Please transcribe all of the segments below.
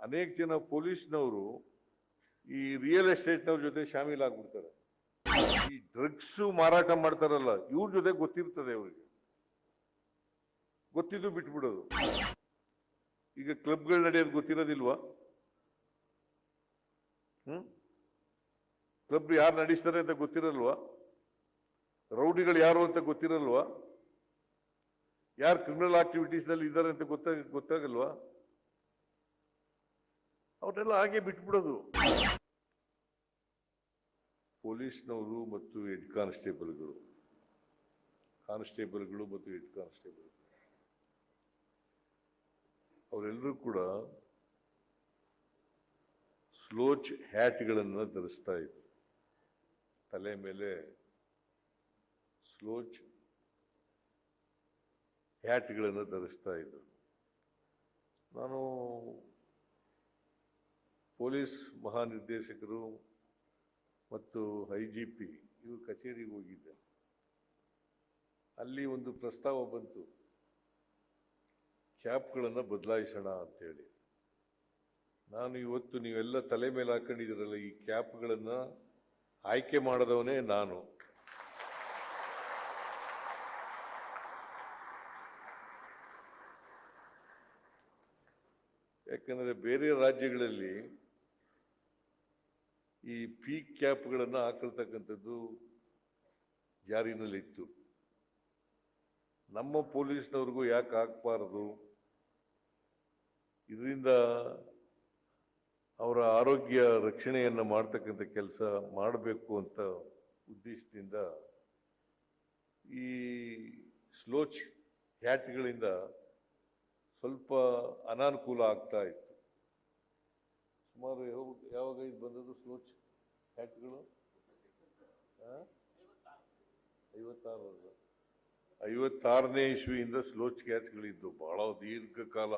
ಅನೇಕ ಜನ ಪೊಲೀಸ್ನವರು ಈ ರಿಯಲ್ ಎಸ್ಟೇಟ್ನವ್ರ ಜೊತೆ ಶಾಮೀಲ್ ಆಗ್ಬಿಡ್ತಾರೆ. ಈ ಡ್ರಗ್ಸ್ ಮಾರಾಟ ಮಾಡ್ತಾರಲ್ಲ, ಇವ್ರ ಜೊತೆ ಗೊತ್ತಿರ್ತದೆ ಅವರಿಗೆ. ಗೊತ್ತಿದ್ದು ಬಿಟ್ಬಿಡೋದು. ಈಗ ಕ್ಲಬ್ಗಳು ನಡೆಯೋದು ಗೊತ್ತಿರೋದಿಲ್ವಾ? ಹ್ಮ್? ಕ್ಲಬ್ ಯಾರು ನಡೆಸ್ತಾರೆ ಅಂತ ಗೊತ್ತಿರಲ್ವಾ? ರೌಡಿಗಳು ಯಾರು ಅಂತ ಗೊತ್ತಿರಲ್ವಾ? ಯಾರು ಕ್ರಿಮಿನಲ್ ಆಕ್ಟಿವಿಟೀಸ್ನಲ್ಲಿ ಇದ್ದಾರೆ ಅಂತ ಗೊತ್ತಾಗ, ಗೊತ್ತಾಗಲ್ವಾ? ಅವ್ರನ್ನೆಲ್ಲ ಹಾಗೆ ಬಿಟ್ಬಿಡೋದು. ಪೊಲೀಸ್ನವರು ಮತ್ತು ಹೆಡ್ ಕಾನ್ಸ್ಟೇಬಲ್ಗಳು. ಕಾನ್ಸ್ಟೇಬಲ್ಗಳು ಮತ್ತು ಹೆಡ್ ಕಾನ್ಸ್ಟೇಬಲ್ ಅವರೆಲ್ಲರೂ ಕೂಡ ಸ್ಲೋಚ್ ಹ್ಯಾಟ್ಗಳನ್ನು ಧರಿಸ್ತಾ ಇದ್ರು. ತಲೆ ಮೇಲೆ ಸ್ಲೋಚ್ ಹ್ಯಾಟ್ಗಳನ್ನು ಧರಿಸ್ತಾ ಇದ್ರು. ನಾನು ಪೊಲೀಸ್ ಮಹಾನಿರ್ದೇಶಕರು ಮತ್ತು ಐ ಜಿ ಪಿ ಇವರು ಕಚೇರಿಗೆ ಹೋಗಿದ್ದೆ. ಅಲ್ಲಿ ಒಂದು ಪ್ರಸ್ತಾವ ಬಂತು. ಕ್ಯಾಪ್ಗಳನ್ನು ಬದಲಾಯಿಸೋಣ ಅಂತೇಳಿ. ನಾನು ಇವತ್ತು ನೀವೆಲ್ಲ ತಲೆ ಮೇಲೆ ಹಾಕೊಂಡಿದ್ದೀರಲ್ಲ, ಈ ಕ್ಯಾಪ್ಗಳನ್ನು ಆಯ್ಕೆ ಮಾಡಿದವನೇ ನಾನು. ಯಾಕಂದರೆ ಬೇರೆ ರಾಜ್ಯಗಳಲ್ಲಿ ಈ ಪೀಕ್ ಕ್ಯಾಪ್ಗಳನ್ನು ಹಾಕಿರ್ತಕ್ಕಂಥದ್ದು ಜಾರಿನಲ್ಲಿತ್ತು. ನಮ್ಮ ಪೊಲೀಸ್ನವ್ರಿಗೂ ಯಾಕೆ ಹಾಕಬಾರ್ದು? ಇದರಿಂದ ಅವರ ಆರೋಗ್ಯ ರಕ್ಷಣೆಯನ್ನು ಮಾಡ್ತಕ್ಕಂಥ ಕೆಲಸ ಮಾಡಬೇಕು ಅಂತ ಉದ್ದೇಶದಿಂದ ಈ ಸ್ಲೋಚ್ ಹ್ಯಾಟ್ಗಳಿಂದ ಸ್ವಲ್ಪ ಅನಾನುಕೂಲ ಆಗ್ತಾ ಇತ್ತು. ಸುಮಾರು ಯಾವ- ಯಾವಾಗ ಇದು ಬಂದದ್ದು ಸ್ಲೋಚ್? ಹ್ಯಾಟ್ಗಳು ಆ? ಐವತ್ತಾರು. ಐವತ್ತಾರನೇ ಇಸ್ವಿಯಿಂದ ಸ್ಲೋಚ್ ಕ್ಯಾಚ್ಗಳಿದ್ದು, ಬಹಳ ದೀರ್ಘಕಾಲ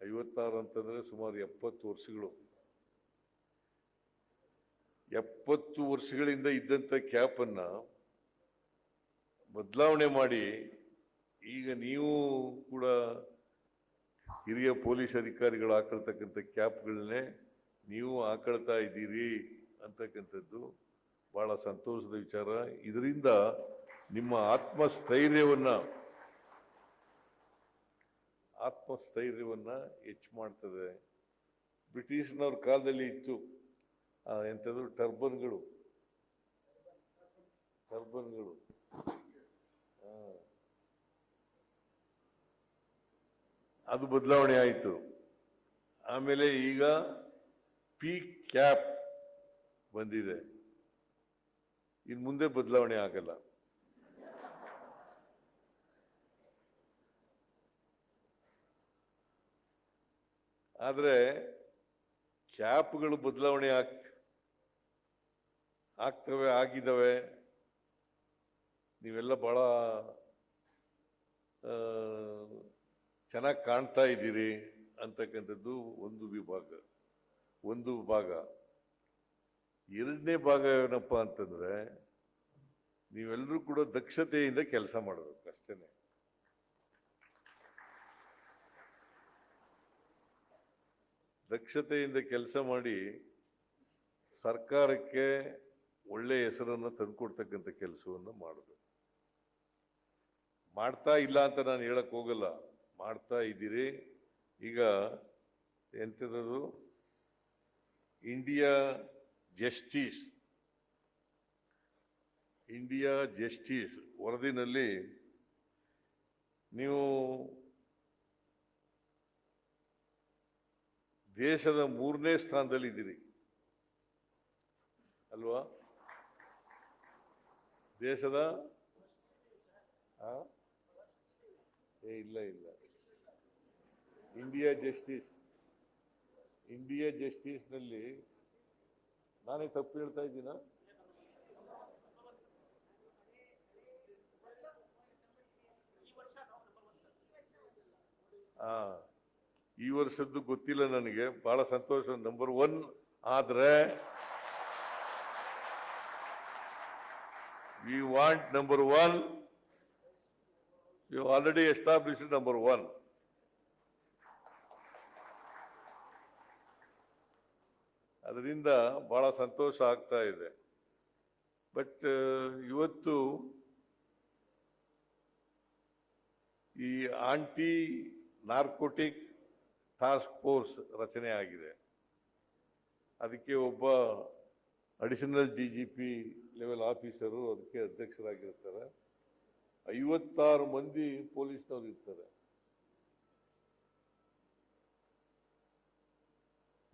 ಐವತ್ತಾರು ಅಂತಂದ್ರೆ ಸುಮಾರು ಎಪ್ಪತ್ತು ವರ್ಷಗಳು ಎಪ್ಪತ್ತು ವರ್ಷಗಳಿಂದ ಇದ್ದಂಥ ಕ್ಯಾಪನ್ನ ಬದಲಾವಣೆ ಮಾಡಿ, ಈಗ ನೀವು ಕೂಡ ಹಿರಿಯ ಪೊಲೀಸ್ ಅಧಿಕಾರಿಗಳು ಹಾಕಿರ್ತಕ್ಕಂಥ ಕ್ಯಾಪ್ಗಳನ್ನೇ ನೀವು ಆಕಳ್ತಾ ಇದ್ದೀರಿ ಅಂತಕ್ಕಂಥದ್ದು ಬಹಳ ಸಂತೋಷದ ವಿಚಾರ. ಇದರಿಂದ ನಿಮ್ಮ ಆತ್ಮಸ್ಥೈರ್ಯವನ್ನ ಆತ್ಮಸ್ಥೈರ್ಯವನ್ನ ಹೆಚ್ಚು ಮಾಡ್ತದೆ. ಬ್ರಿಟಿಷ್ನವ್ರ ಕಾಲದಲ್ಲಿ ಇತ್ತು ಎಂಥದ್ದು ಟರ್ಬನ್ಗಳು. ಟರ್ಬನ್ಗಳು. ಅದು ಬದಲಾವಣೆ ಆಯಿತು. ಆಮೇಲೆ ಈಗ ಪಿ ಕ್ಯಾಪ್ ಬಂದಿದೆ. ಇನ್ನು ಮುಂದೆ ಬದಲಾವಣೆ ಆಗಲ್ಲ. ಆದರೆ ಕ್ಯಾಪ್ಗಳು ಬದಲಾವಣೆ ಆಗ್, ಆಗ್ತವೆ ಆಗಿದ್ದಾವೆ ನೀವೆಲ್ಲ ಬಹಳ ಚೆನ್ನಾಗಿ ಕಾಣ್ತಾ ಇದ್ದೀರಿ ಅಂತಕ್ಕಂಥದ್ದು ಒಂದು ವಿಭಾಗ. ಒಂದು ಭಾಗ. ಎರಡನೇ ಭಾಗ ಏನಪ್ಪ ಅಂತಂದ್ರೆ ನೀವೆಲ್ಲರೂ ಕೂಡ ದಕ್ಷತೆಯಿಂದ ಕೆಲಸ ಮಾಡಬೇಕು ಅಷ್ಟೇನೆ. ದಕ್ಷತೆಯಿಂದ ಕೆಲಸ ಮಾಡಿ ಸರ್ಕಾರಕ್ಕೆ ಒಳ್ಳೆ ಹೆಸರನ್ನು ತಂದುಕೊಡ್ತಕ್ಕಂಥ ಕೆಲಸವನ್ನು ಮಾಡಬೇಕು. ಮಾಡ್ತಾ ಇಲ್ಲ ಅಂತ ನಾನು ಹೇಳಕ್ಕೆ ಹೋಗಲ್ಲ. ಮಾಡ್ತಾ ಇದ್ದೀರಿ. ಈಗ ಎಂಥದ್ದು ಇಂಡಿಯಾ ಜಸ್ಟಿಸ್ ಇಂಡಿಯಾ ಜಸ್ಟಿಸ್ ವರದಿನಲ್ಲಿ ನೀವು ದೇಶದ ಮೂರನೇ ಸ್ಥಾನದಲ್ಲಿ ಇದ್ದೀರಿ. ಅಲ್ವಾ? ದೇಶದ ಇಲ್ಲ ಇಲ್ಲ. ಇಂಡಿಯಾ ಜಸ್ಟಿಸ್ ಇಂಡಿಯಾ ಜಸ್ಟಿಸ್ನಲ್ಲಿ ನಾನೇ ತಪ್ಪು ಹೇಳ್ತಾ ಇದ್ದೀನಾ? ಈ ವರ್ಷದ್ದು ಗೊತ್ತಿಲ್ಲ ನನಗೆ. ಬಹಳ ಸಂತೋಷ. ನಂಬರ್ ಒನ್ ಆದರೆ we want number one you already establish number one ಅದರಿಂದ ಬಹಳ ಸಂತೋಷ ಆಗ್ತಾ ಇದೆ. ಬಟ್ ಇವತ್ತು ಈ ಆಂಟಿ ನಾರ್ಕೋಟಿಕ್ ಟಾಸ್ಕ್ ಫೋರ್ಸ್ ರಚನೆ ಆಗಿದೆ. ಅದಕ್ಕೆ ಒಬ್ಬ additional D G P level officer ಅದಕ್ಕೆ ಅಧ್ಯಕ್ಷರಾಗಿರ್ತಾರೆ. ಐವತ್ತಾರು ಮಂದಿ ಪೊಲೀಸ್ನವರು ಇರ್ತಾರೆ.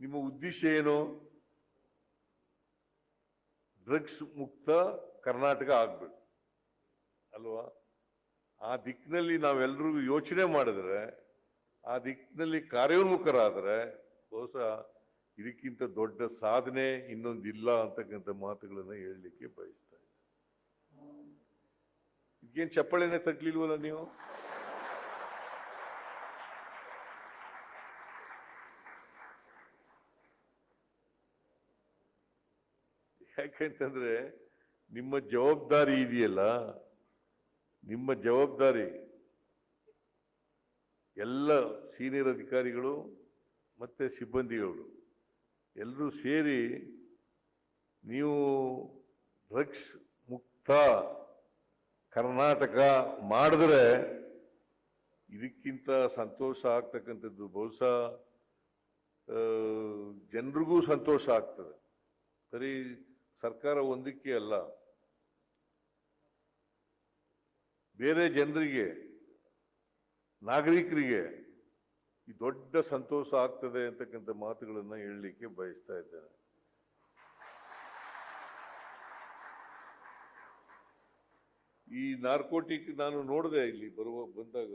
ನಿಮ್ಮ ಉದ್ದೇಶ ಏನು? ಡ್ರಗ್ಸ್ ಮುಕ್ತ ಕರ್ನಾಟಕ ಆಗ್ಬೇಕು. ಅಲ್ವಾ? ಆ ದಿಕ್ಕಿನಲ್ಲಿ ನಾವೆಲ್ಲರಿಗೂ ಯೋಚನೆ ಮಾಡಿದ್ರೆ, ಆ ದಿಕ್ಕಿನಲ್ಲಿ ಕಾರ್ಯೋನ್ಮುಖರಾದರೆ, ಬಹುಶಃ ಇದಕ್ಕಿಂತ ದೊಡ್ಡ ಸಾಧನೆ ಇನ್ನೊಂದಿಲ್ಲ ಅಂತಕ್ಕಂಥ ಮಾತುಗಳನ್ನು ಹೇಳಲಿಕ್ಕೆ ಬಯಸ್ತಾ ಇದ್ದೆ ಇದಕ್ಕೇನು ಚಪ್ಪಳೆನೇ ತಗ್ಲಿಲ್ವಲ್ಲ ನೀವು? ಯಾಕಂತಂದ್ರೆ ನಿಮ್ಮ ಜವಾಬ್ದಾರಿ ಇದೆಯಲ್ಲ, ನಿಮ್ಮ ಜವಾಬ್ದಾರಿ ಎಲ್ಲ ಸೀನಿಯರ್ ಅಧಿಕಾರಿಗಳು ಮತ್ತು ಸಿಬ್ಬಂದಿಗಳು ಎಲ್ಲರೂ ಸೇರಿ ನೀವು ಡ್ರಗ್ಸ್ ಮುಕ್ತ ಕರ್ನಾಟಕ ಮಾಡಿದ್ರೆ ಇದಕ್ಕಿಂತ ಸಂತೋಷ ಆಗ್ತಕ್ಕಂಥದ್ದು ಬಹುಶಃ ಜನರಿಗೂ ಸಂತೋಷ ಆಗ್ತದೆ. ಬರೀ ಸರ್ಕಾರ ಒಂದಕ್ಕೆ ಅಲ್ಲ, ಬೇರೆ ಜನರಿಗೆ, ನಾಗರಿಕರಿಗೆ ಈ ದೊಡ್ಡ ಸಂತೋಷ ಆಗ್ತದೆ ಅಂತಕ್ಕಂಥ ಮಾತುಗಳನ್ನು ಹೇಳಲಿಕ್ಕೆ ಬಯಸ್ತಾ ಇದ್ದೇನೆ. ಈ ನಾರ್ಕೋಟಿಕ್ ನಾನು ನೋಡಿದೆ ಇಲ್ಲಿ ಬರುವ, ಬಂದಾಗ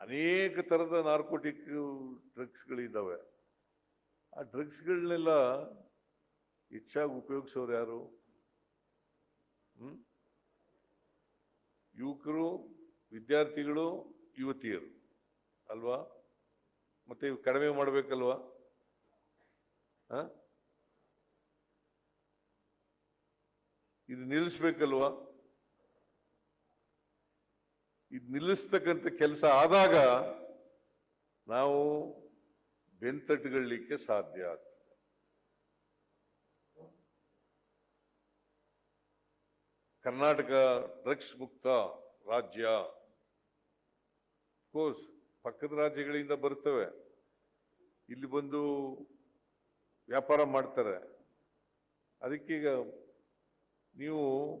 ಅನೇಕ ಥರದ ನಾರ್ಕೋಟಿಕ್ ಡ್ರಗ್ಸ್ಗಳಿದ್ದಾವೆ. ಆ ಡ್ರಗ್ಸ್ಗಳನ್ನೆಲ್ಲ ಹೆಚ್ಚಾಗಿ ಉಪಯೋಗಿಸೋರು ಯಾರು? ಯುವಕರು, ವಿದ್ಯಾರ್ಥಿಗಳು, ಯುವತಿಯರು, ಅಲ್ವಾ? ಮತ್ತೆ ಇವು ಕಡಿಮೆ ಮಾಡಬೇಕಲ್ವಾ? ಇದು ನಿಲ್ಲಿಸ್ಬೇಕಲ್ವಾ? ಇದು ನಿಲ್ಲಿಸ್ತಕ್ಕಂಥ ಕೆಲಸ ಆದಾಗ ನಾವು ಬೆಂತಟ್ಟುಕೊಳ್ಳಿಕ್ಕೆ ಸಾಧ್ಯ ಆಗ್ತದೆ. ಕರ್ನಾಟಕ ಡ್ರಗ್ಸ್ ಮುಕ್ತ ರಾಜ್ಯ. ಕೋರ್ಸ್ ಪಕ್ಕದ ರಾಜ್ಯಗಳಿಂದ ಬರ್ತವೆ. ಇಲ್ಲಿ ಬಂದು ವ್ಯಾಪಾರ ಮಾಡ್ತಾರೆ. ಅದಕ್ಕೀಗ ನೀವು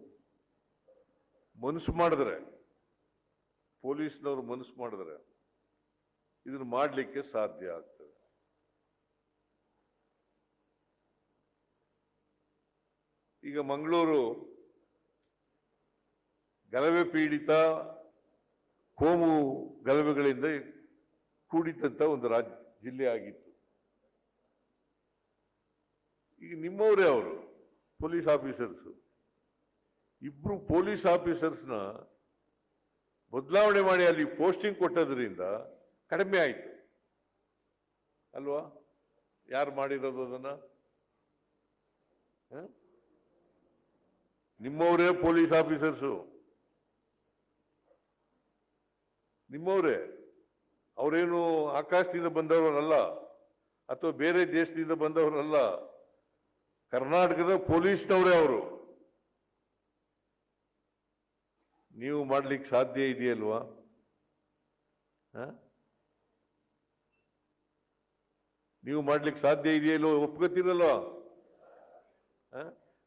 ಮನಸ್ಸು ಮಾಡಿದ್ರೆ, ಪೊಲೀಸ್ನವರು ಮನಸ್ಸು ಮಾಡಿದ್ರೆ ಇದನ್ನು ಮಾಡಲಿಕ್ಕೆ ಸಾಧ್ಯ ಆಗ್ತದೆ. ಈಗ ಮಂಗಳೂರು ಗಲಭೆ ಪೀಡಿತ ಕೋಮು ಗಲಭೆಗಳಿಂದ ಕೂಡಿದ್ದಂಥ ಒಂದು ರಾಜ್ಯ ಜಿಲ್ಲೆ ಆಗಿತ್ತು. ಈಗ ನಿಮ್ಮವರೇ ಅವರು, ಪೊಲೀಸ್ ಆಫೀಸರ್ಸು. ಇಬ್ಬರು ಪೊಲೀಸ್ ಆಫೀಸರ್ಸ್ನ ಬದಲಾವಣೆ ಮಾಡಿ ಅಲ್ಲಿ ಪೋಸ್ಟಿಂಗ್ ಕೊಟ್ಟದ್ರಿಂದ ಕಡಿಮೆ ಆಯಿತು. ಅಲ್ವಾ? ಯಾರು ಮಾಡಿರೋದು ಅದನ್ನು? ನಿಮ್ಮವರೇ ಪೊಲೀಸ್ ಆಫೀಸರ್ಸು. ನಿಮ್ಮವರೇ, ಅವರೇನು ಆಕಾಶದಿಂದ ಬಂದವರಲ್ಲ ಅಥವಾ ಬೇರೆ ದೇಶದಿಂದ ಬಂದವರಲ್ಲ, ಕರ್ನಾಟಕದ ಪೊಲೀಸ್ನವರೇ ಅವರು. ನೀವು ಮಾಡ್ಲಿಕ್ಕೆ ಸಾಧ್ಯ ಇದೆಯಲ್ವಾ? ನೀವು ಮಾಡ್ಲಿಕ್ಕೆ ಸಾಧ್ಯ ಇದೆಯಲ್ವ ಒಪ್ಕೋತೀರಲ್ವಾ?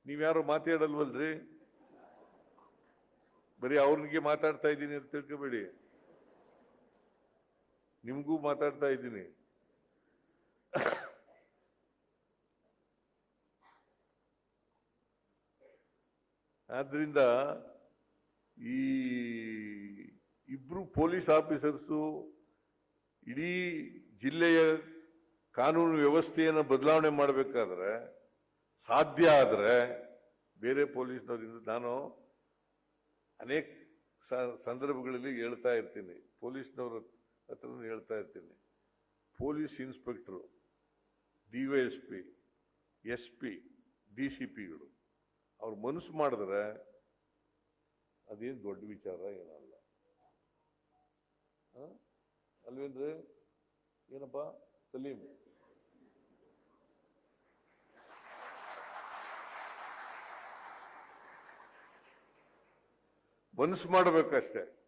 ನೀವ್ಯಾರು ಮಾತಾಡಲ್ವಲ್ರಿ? ಬರೀ ಅವ್ರಿಗೆ ಮಾತಾಡ್ತಾ ಇದ್ದೀನಿ ಅಂತ ತಿಳ್ಕೊಬೇಡಿ. ನಿಮಗೂ ಮಾತಾಡ್ತಾ ಇದ್ದೀನಿ. ಆದ್ದರಿಂದ ಈ ಇಬ್ಬರು ಪೊಲೀಸ್ ಆಫೀಸರ್ಸು ಇಡೀ ಜಿಲ್ಲೆಯ ಕಾನೂನು ವ್ಯವಸ್ಥೆಯನ್ನು ಬದಲಾವಣೆ ಮಾಡಬೇಕಾದ್ರೆ ಸಾಧ್ಯ ಆದರೆ ಬೇರೆ ಪೊಲೀಸ್ನವರಿಂದ ನಾನು ಅನೇಕ ಸಂದರ್ಭಗಳಲ್ಲಿ ಹೇಳ್ತಾ ಇರ್ತೀನಿ. ಪೊಲೀಸ್ನವ್ರ ಹತ್ರ ಹೇಳ್ತಾ ಇರ್ತೀನಿ. Police inspector, D Y S P S P, D C ಪಿಗಳು, ಅವ್ರು ಮನಸ್ಸು ಮಾಡಿದ್ರೆ ಅದೇನು ದೊಡ್ಡ ವಿಚಾರ ಏನಲ್ಲ. ಅಲ್ವೇಂದ್ರೆ, ಏನಪ್ಪ? ಸಲೀಮ್ ಮನಸ್ಸು ಮಾಡಬೇಕಷ್ಟೆ.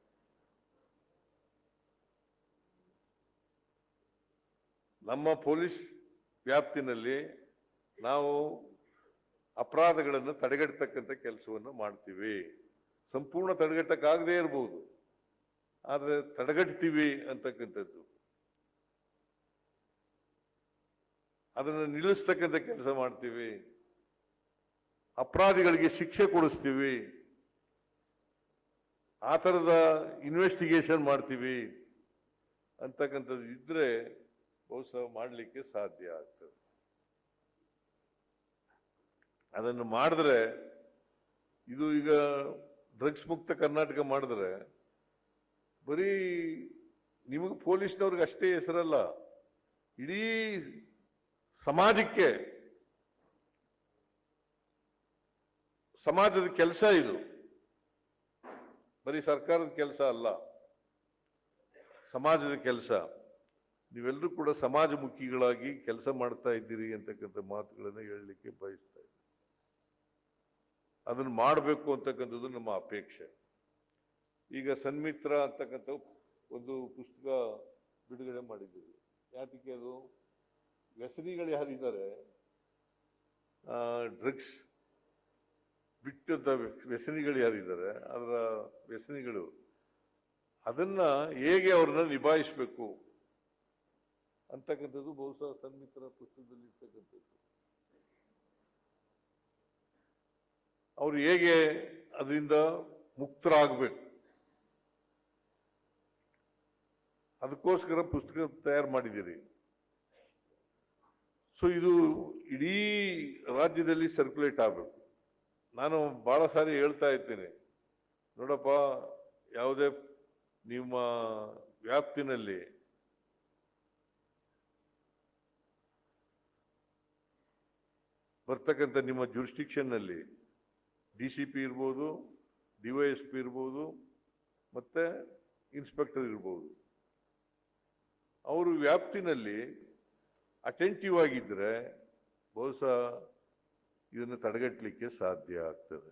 ನಮ್ಮ ಪೊಲೀಸ್ ವ್ಯಾಪ್ತಿನಲ್ಲಿ ನಾವು ಅಪರಾಧಗಳನ್ನು ತಡೆಗಟ್ಟತಕ್ಕಂಥ ಕೆಲಸವನ್ನು ಮಾಡ್ತೀವಿ. ಸಂಪೂರ್ಣ ತಡೆಗಟ್ಟಕ್ಕಾಗದೇ ಇರಬಹುದು ಆದರೆ ತಡೆಗಟ್ತೀವಿ ಅಂತಕ್ಕಂಥದ್ದು. ಅದನ್ನು ನಿಲ್ಲಿಸ್ತಕ್ಕಂಥ ಕೆಲಸ ಮಾಡ್ತೀವಿ. ಅಪರಾಧಿಗಳಿಗೆ ಶಿಕ್ಷೆ ಕೊಡಿಸ್ತೀವಿ. ಆ ಥರದ ಇನ್ವೆಸ್ಟಿಗೇಷನ್ ಮಾಡ್ತೀವಿ. ಅಂತಕ್ಕಂಥದ್ದು ಇದ್ರೆ ಬಹುಶಃ ಮಾಡಲಿಕ್ಕೆ ಸಾಧ್ಯ ಆಗ್ತದೆ. ಅದನ್ನು ಮಾಡಿದ್ರೆ, ಇದು ಈಗ ಡ್ರಗ್ಸ್ ಮುಕ್ತ ಕರ್ನಾಟಕ ಮಾಡಿದ್ರೆ, ಬರೀ ನಿಮಗೆ ಪೊಲೀಸ್ನವ್ರಿಗೆ ಅಷ್ಟೇ ಹೆಸರಲ್ಲ, ಇಡೀ ಸಮಾಜಕ್ಕೆ, ಸಮಾಜದ ಕೆಲಸ ಇದು. ಬರೀ ಸರ್ಕಾರದ ಕೆಲಸ ಅಲ್ಲ, ಸಮಾಜದ ಕೆಲಸ. ನೀವೆಲ್ಲರೂ ಕೂಡ ಸಮಾಜಮುಖಿಗಳಾಗಿ ಕೆಲಸ ಮಾಡ್ತಾ ಇದ್ದೀರಿ ಅಂತಕ್ಕಂಥ ಮಾತುಗಳನ್ನು ಹೇಳಲಿಕ್ಕೆ ಬಯಸ್ತಾ ಇದ್ದೀನಿ ಅದನ್ನು ಮಾಡಬೇಕು ಅಂತಕ್ಕಂಥದ್ದು ನಮ್ಮ ಅಪೇಕ್ಷೆ. ಈಗ ಸನ್ಮಿತ್ರ ಅಂತಕ್ಕಂಥ ಒಂದು ಪುಸ್ತಕ ಬಿಡುಗಡೆ ಮಾಡಿದ್ದೀವಿ. ಯಾತಕ್ಕೆ ಅದು? ವ್ಯಸನಿಗಳು ಯಾರಿದ್ದಾರೆ? ಡ್ರಗ್ಸ್ ಬಿಟ್ಟದ ವ್ಯಸನಿಗಳು ಯಾರಿದ್ದಾರೆ? ಅದರ ವ್ಯಸನಿಗಳು. ಅದನ್ನು ಹೇಗೆ ಅವ್ರನ್ನ ನಿಭಾಯಿಸಬೇಕು? ಅಂತಕ್ಕಂಥದ್ದು ಬಹುಶಃ ಸನ್ಮಿತ್ರ ಪುಸ್ತಕದಲ್ಲಿ ಇರ್ತಕ್ಕಂಥದ್ದು ಅವರು ಹೇಗೆ ಅದರಿಂದ ಮುಕ್ತರಾಗಬೇಕು? ಅದಕ್ಕೋಸ್ಕರ ಪುಸ್ತಕ ತಯಾರು ಮಾಡಿದ್ದೀರಿ. ಸೊ, ಇದು ಇಡೀ ರಾಜ್ಯದಲ್ಲಿ ಸರ್ಕ್ಯುಲೇಟ್ ಆಗಬೇಕು. ನಾನು ಬಹಳ ಸಾರಿ ಹೇಳ್ತಾ ಇದ್ದೇನೆ ನೋಡಪ್ಪ, ಯಾವುದೇ ನಿಮ್ಮ ವ್ಯಾಪ್ತಿನಲ್ಲಿ ಬರ್ತಕ್ಕಂಥ ನಿಮ್ಮ ಜುರಿಸ್ಟಿಕ್ಷನ್ನಲ್ಲಿ ಡಿ ಸಿ ಪಿ ಇರ್ಬೋದು, ಡಿ ವೈ ಎಸ್ ಪಿ ಇರ್ಬೋದು, ಮತ್ತು ಇನ್ಸ್ಪೆಕ್ಟರ್ ಇರ್ಬೋದು. ಅವರು ವ್ಯಾಪ್ತಿನಲ್ಲಿ ಅಟೆಂಟಿವ್ ಆಗಿದ್ದರೆ ಬಹುಶಃ ಇದನ್ನು ತಡೆಗಟ್ಟಲಿಕ್ಕೆ ಸಾಧ್ಯ ಆಗ್ತದೆ.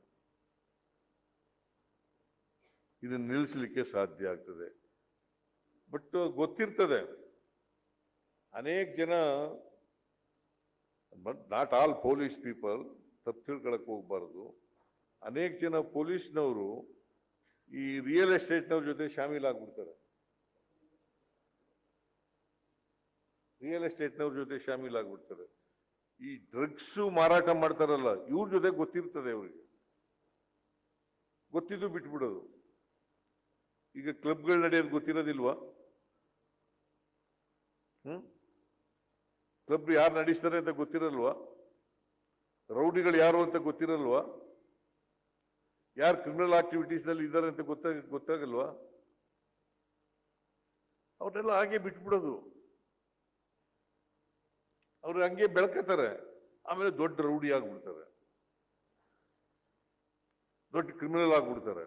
ಇದನ್ನು ನಿಲ್ಲಿಸಲಿಕ್ಕೆ ಸಾಧ್ಯ ಆಗ್ತದೆ. ಬಟ್ ಗೊತ್ತಿರ್ತದೆ. ಅನೇಕ ಜನ ನಾಟ್ ಆಲ್ ಪೊಲೀಸ್ ಪೀಪಲ್ ತಪ್ಪು ತಿಳ್ಕೊಳಕ್ಕೆ ಹೋಗ್ಬಾರ್ದು. ಅನೇಕ ಜನ ಪೊಲೀಸ್ನವರು ಈ ರಿಯಲ್ ಎಸ್ಟೇಟ್ನವ್ರ ಜೊತೆ ಶಾಮೀಲಾಗ್ಬಿಡ್ತಾರೆ ರಿಯಲ್ ಎಸ್ಟೇಟ್ನವ್ರ ಜೊತೆ ಶಾಮೀಲಾಗ್ಬಿಡ್ತಾರೆ ಈ ಡ್ರಗ್ಸು ಮಾರಾಟ ಮಾಡ್ತಾರಲ್ಲ, ಇವ್ರ ಜೊತೆ ಗೊತ್ತಿರ್ತದೆ ಅವರಿಗೆ. ಗೊತ್ತಿದ್ದು ಬಿಟ್ಬಿಡೋದು. ಈಗ ಕ್ಲಬ್ಗಳು ನಡೆಯೋದು ಗೊತ್ತಿರೋದಿಲ್ವಾ? ಹ್ಮ್? ಕ್ಲಬ್ ಯಾರು ನಡೆಸ್ತಾರೆ ಅಂತ ಗೊತ್ತಿರಲ್ವಾ? ರೌಡಿಗಳು ಯಾರು ಅಂತ ಗೊತ್ತಿರಲ್ವಾ? ಯಾರು ಕ್ರಿಮಿನಲ್ ಆಕ್ಟಿವಿಟೀಸ್ನಲ್ಲಿ ಇದ್ದಾರೆ ಅಂತ ಗೊತ್ತಾಗ ಗೊತ್ತಾಗಲ್ವಾ? ಅವ್ರನ್ನೆಲ್ಲ ಹಾಗೆ ಬಿಟ್ಬಿಡೋದು. ಅವ್ರು ಹಂಗೆ ಬೆಳ್ಕತಾರೆ. ಆಮೇಲೆ ದೊಡ್ಡ ರೌಡಿ ಆಗ್ಬಿಡ್ತಾರೆ. ದೊಡ್ಡ ಕ್ರಿಮಿನಲ್ ಆಗ್ಬಿಡ್ತಾರೆ.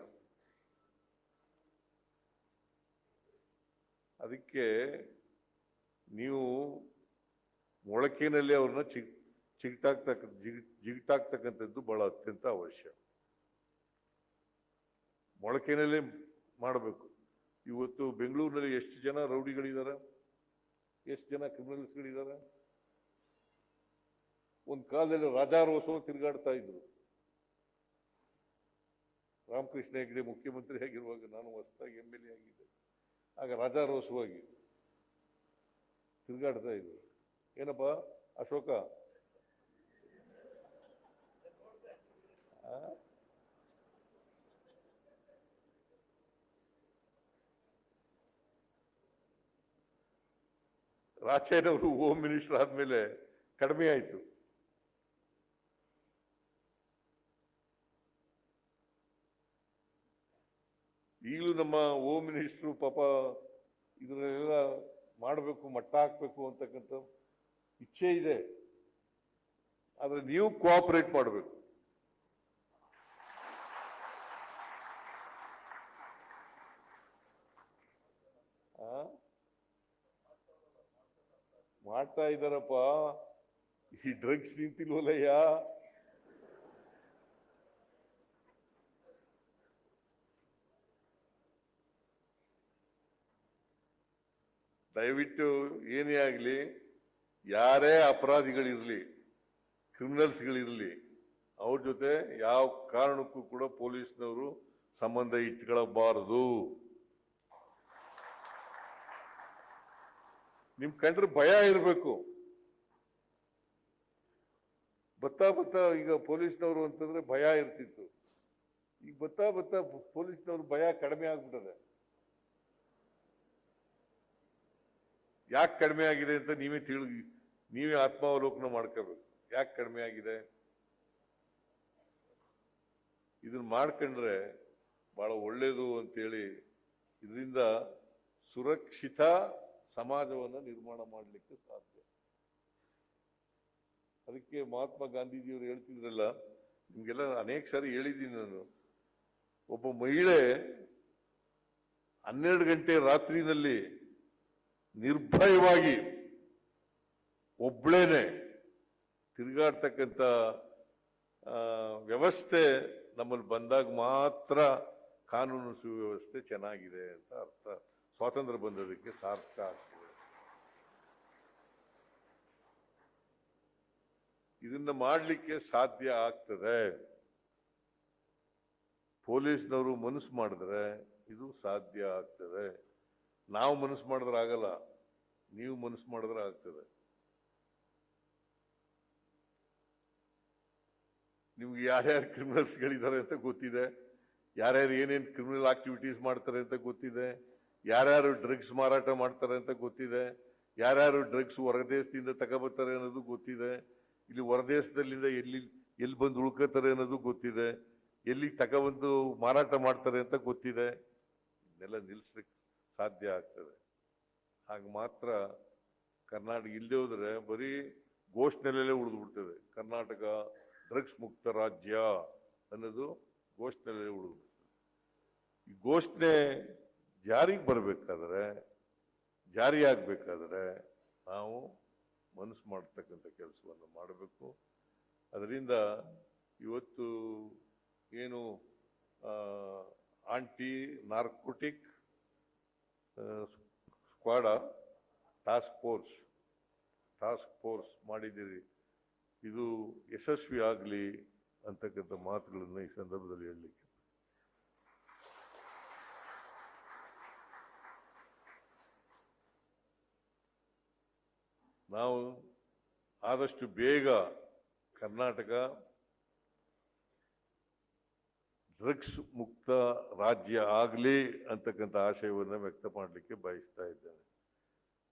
ಅದಕ್ಕೆ ನೀವು ಮೊಳಕೆನಲ್ಲಿ ಅವ್ರನ್ನ ಚಿಗ್ ಚಿಗಟಾಕ್ತಕ್ಕ ಜಿಗ್ ಜಿಗಟಾಕ್ತಕ್ಕಂಥದ್ದು ಬಹಳ ಅತ್ಯಂತ ಅವಶ್ಯ. ಮೊಳಕೆನಲ್ಲೇ ಮಾಡಬೇಕು. ಇವತ್ತು ಬೆಂಗಳೂರಿನಲ್ಲಿ ಎಷ್ಟು ಜನ ರೌಡಿಗಳಿದ್ದಾರೆ ಎಷ್ಟು ಜನ ಕ್ರಿಮಿನಲ್ಸ್ಗಳಿದ್ದಾರೆ ಒಂದು ಕಾಲದಲ್ಲಿ ರಾಜಾರೋಸವ ತಿರುಗಾಡ್ತಾ ಇದ್ರು. ರಾಮಕೃಷ್ಣ ಹೆಗ್ಡೆ ಮುಖ್ಯಮಂತ್ರಿ ಆಗಿರುವಾಗ ನಾನು ಹೊಸದಾಗಿ ಎಂ ಎಲ್ ಎ ಆಗಿದ್ದೆ ಆಗ ರಾಜಾರೋಸವಾಗಿ ತಿರುಗಾಡ್ತಾ ಇದ್ರು. ಏನಪ್ಪ, ಅಶೋಕ ಆ? ರಾಚಯ್ಯನವರು ಹೋಮ್ ಮಿನಿಸ್ಟರ್ ಆದ್ಮೇಲೆ ಕಡಿಮೆ ಆಯಿತು ಈಗಲೂ ನಮ್ಮ ಹೋಮ್ ಮಿನಿಸ್ಟ್ರು ಪಾಪ ಇದನ್ನೆಲ್ಲ ಮಾಡಬೇಕು, ಮಟ್ಟ ಹಾಕಬೇಕು ಅಂತಕ್ಕಂಥ ಇಚ್ಛೆ ಇದೆ. ಆದರೆ ನೀವು ಕೋಆಪರೇಟ್ ಮಾಡಬೇಕು. ಮಾಡ್ತಾ ಇದ್ದಾರಪ್ಪ. ಈ ಡ್ರಗ್ಸ್ ನಿಂತಿಲ್ವಲ್ಲಯ್ಯ? ದಯವಿಟ್ಟು ಏನೇ ಆಗಲಿ ಯಾರೇ ಅಪರಾಧಿಗಳಿರಲಿ, ಕ್ರಿಮಿನಲ್ಸ್ಗಳಿರಲಿ, ಅವ್ರ ಜೊತೆ ಯಾವ ಕಾರಣಕ್ಕೂ ಕೂಡ ಪೊಲೀಸ್ನವರು ಸಂಬಂಧ ಇಟ್ಕೊಳ್ಳಬಾರದು ನಿಮ್ ಕಂಡ್ರೆ ಭಯ ಇರಬೇಕು. ಬತ್ತಾ ಬತ್ತಾ ಈಗ ಪೊಲೀಸ್ನವರು ಅಂತಂದ್ರೆ ಭಯ ಇರ್ತಿತ್ತು. ಈಗ ಬತ್ತಾ ಬತ್ತಾ ಪೊಲೀಸ್ನವ್ರು ಭಯ ಕಡಿಮೆ ಆಗ್ಬಿಟ್ಟದೆ ಯಾಕೆ ಕಡಿಮೆ ಆಗಿದೆ ಅಂತ ನೀವೇ ತಿಳಿ ನೀವೇ ಆತ್ಮಾವಲೋಕನ ಮಾಡ್ಕೋಬೇಕು. ಯಾಕೆ ಕಡಿಮೆ ಆಗಿದೆ? ಇದನ್ನ ಮಾಡ್ಕೊಂಡ್ರೆ ಬಹಳ ಒಳ್ಳೇದು ಅಂತೇಳಿ ಇದರಿಂದ ಸುರಕ್ಷಿತ ಸಮಾಜವನ್ನು ನಿರ್ಮಾಣ ಮಾಡಲಿಕ್ಕೆ ಸಾಧ್ಯ. ಅದಕ್ಕೆ ಮಹಾತ್ಮ ಗಾಂಧೀಜಿಯವರು ಹೇಳ್ತಿದ್ರಲ್ಲ, ನಿಮಗೆಲ್ಲ ಅನೇಕ ಸಾರಿ ಹೇಳಿದ್ದೀನಿ ನಾನು. ಒಬ್ಬ ಮಹಿಳೆ ಹನ್ನೆರಡು ಗಂಟೆ ರಾತ್ರಿನಲ್ಲಿ ನಿರ್ಭಯವಾಗಿ ಒಬ್ಳೇನೆ ತಿರುಗಾಡ್ತಕ್ಕಂಥ ವ್ಯವಸ್ಥೆ ನಮ್ಮಲ್ಲಿ ಬಂದಾಗ ಮಾತ್ರ ಕಾನೂನು ಸುವ್ಯವಸ್ಥೆ ಚೆನ್ನಾಗಿದೆ ಅಂತ ಅರ್ಥ. ಸ್ವಾತಂತ್ರ್ಯ ಬಂದದಕ್ಕೆ ಸಾರ್ಥಕ ಆಗ್ತದೆ. ಇದನ್ನ ಮಾಡಲಿಕ್ಕೆ ಸಾಧ್ಯ ಆಗ್ತದೆ. ಪೊಲೀಸ್ನವರು ಮನಸ್ಸು ಮಾಡಿದ್ರೆ ಇದು ಸಾಧ್ಯ ಆಗ್ತದೆ. ನಾವು ಮನಸ್ಸು ಮಾಡಿದ್ರೆ ಆಗಲ್ಲ. ನೀವು ಮನಸ್ಸು ಮಾಡಿದ್ರೆ ಆಗ್ತದೆ. ನಿಮ್ಗೆ ಯಾರ್ಯಾರು ಕ್ರಿಮಿನಲ್ಸ್ಗಳಿದ್ದಾರೆ ಅಂತ ಗೊತ್ತಿದೆ? ಯಾರ್ಯಾರು ಏನೇನು ಕ್ರಿಮಿನಲ್ ಆಕ್ಟಿವಿಟೀಸ್ ಮಾಡ್ತಾರೆ ಅಂತ ಗೊತ್ತಿದೆ? ಯಾರ್ಯಾರು ಡ್ರಗ್ಸ್ ಮಾರಾಟ ಮಾಡ್ತಾರೆ ಅಂತ ಗೊತ್ತಿದೆ? ಯಾರ್ಯಾರು ಡ್ರಗ್ಸ್ ಹೊರದೇಶದಿಂದ ತಗೋಬರ್ತಾರೆ ಅನ್ನೋದು ಗೊತ್ತಿದೆ? ಇಲ್ಲಿ ಹೊರದೇಶದಲ್ಲಿಂದ ಎಲ್ಲಿ ಎಲ್ಲಿ ಬಂದು ಉಳ್ಕೋತಾರೆ ಅನ್ನೋದು ಗೊತ್ತಿದೆ? ಎಲ್ಲಿ ತಗೊಬಂದು ಮಾರಾಟ ಮಾಡ್ತಾರೆ ಅಂತ ಗೊತ್ತಿದೆ? ಇದನ್ನೆಲ್ಲ ನಿಲ್ಲಿಸ್ಲಿಕ್ಕೆ ಸಾಧ್ಯ ಆಗ್ತದೆ. ಆಗ ಮಾತ್ರ ಕರ್ನಾಟಕ ಇಲ್ಲದೆ ಹೋದ್ರೆ ಬರೀ ಘೋಷಣೆಯಲ್ಲೇ ಉಳಿದು ಬಿಡ್ತದೆ. ಕರ್ನಾಟಕ ಡ್ರಗ್ಸ್ ಮುಕ್ತ ರಾಜ್ಯ ಅನ್ನೋದು ಘೋಷಣೆಯಲ್ಲಿ ಉಳಿದು ಈ ಘೋಷಣೆ ಜಾರಿಗೆ ಬರಬೇಕಾದ್ರೆ, ಜಾರಿಯಾಗಬೇಕಾದ್ರೆ ನಾವು ಮನಸ್ಸು ಮಾಡ್ತಕ್ಕಂಥ ಕೆಲಸವನ್ನು ಮಾಡಬೇಕು. ಅದರಿಂದ ಇವತ್ತು ಏನು anti narcotic squad, task force task force ಮಾಡಿದ್ದೀರಿ. ಇದು ಯಶಸ್ವಿ ಆಗಲಿ ಅಂತಕ್ಕಂಥ ಮಾತುಗಳನ್ನು ಈ ಸಂದರ್ಭದಲ್ಲಿ ಹೇಳಲಿಕ್ಕೆ. ನಾವು ಆದಷ್ಟು ಬೇಗ ಕರ್ನಾಟಕ ಡ್ರಗ್ಸ್ ಮುಕ್ತ ರಾಜ್ಯ ಆಗಲಿ ಅಂತಕ್ಕಂಥ ಆಶಯವನ್ನು ವ್ಯಕ್ತ ಮಾಡಲಿಕ್ಕೆ ಬಯಸ್ತಾ ಇದ್ದೇನೆ.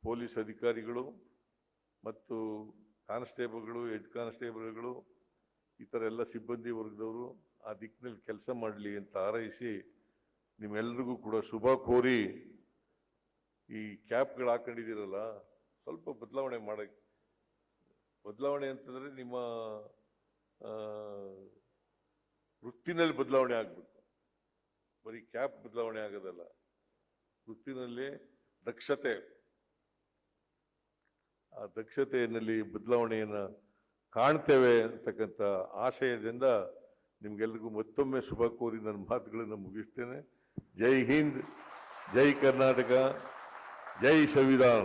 ಪೊಲೀಸ್ ಅಧಿಕಾರಿಗಳು ಮತ್ತು ಕಾನ್ಸ್ಟೇಬಲ್ಗಳು, ಹೆಡ್ ಕಾನ್ಸ್ಟೇಬಲ್ಗಳು ಈ ಥರ ಎಲ್ಲ ಸಿಬ್ಬಂದಿ ವರ್ಗದವರು ಆ ದಿಕ್ಕಿನಲ್ಲಿ ಕೆಲಸ ಮಾಡಲಿ ಅಂತ ಹಾರೈಸಿ ನಿಮ್ಮೆಲ್ರಿಗೂ ಕೂಡ ಶುಭ ಕೋರಿ ಈ ಕ್ಯಾಪ್ಗಳು ಹಾಕೊಂಡಿದ್ದೀರಲ್ಲ, ಸ್ವಲ್ಪ ಬದಲಾವಣೆ ಮಾಡಕ್ಕೆ ಬದಲಾವಣೆ ಅಂತಂದರೆ ನಿಮ್ಮ ವೃತ್ತಿನಲ್ಲಿ ಬದಲಾವಣೆ ಆಗಬೇಕು. ಬರೀ ಕ್ಯಾಪ್ ಬದಲಾವಣೆ ಆಗೋದಲ್ಲ, ವೃತ್ತಿನಲ್ಲಿ ದಕ್ಷತೆ. ಆ ದಕ್ಷತೆಯಲ್ಲಿ ಬದಲಾವಣೆಯನ್ನು ಕಾಣ್ತೇವೆ ಅಂತಕ್ಕಂಥ ಆಶಯದಿಂದ ನಿಮಗೆಲ್ರಿಗೂ ಮತ್ತೊಮ್ಮೆ ಶುಭ ಕೋರಿ ನನ್ನ ಮಾತುಗಳನ್ನು ಮುಗಿಸ್ತೇನೆ. ಜೈ ಹಿಂದ್, ಜೈ ಕರ್ನಾಟಕ, ಜೈ ಸಂವಿಧಾನ.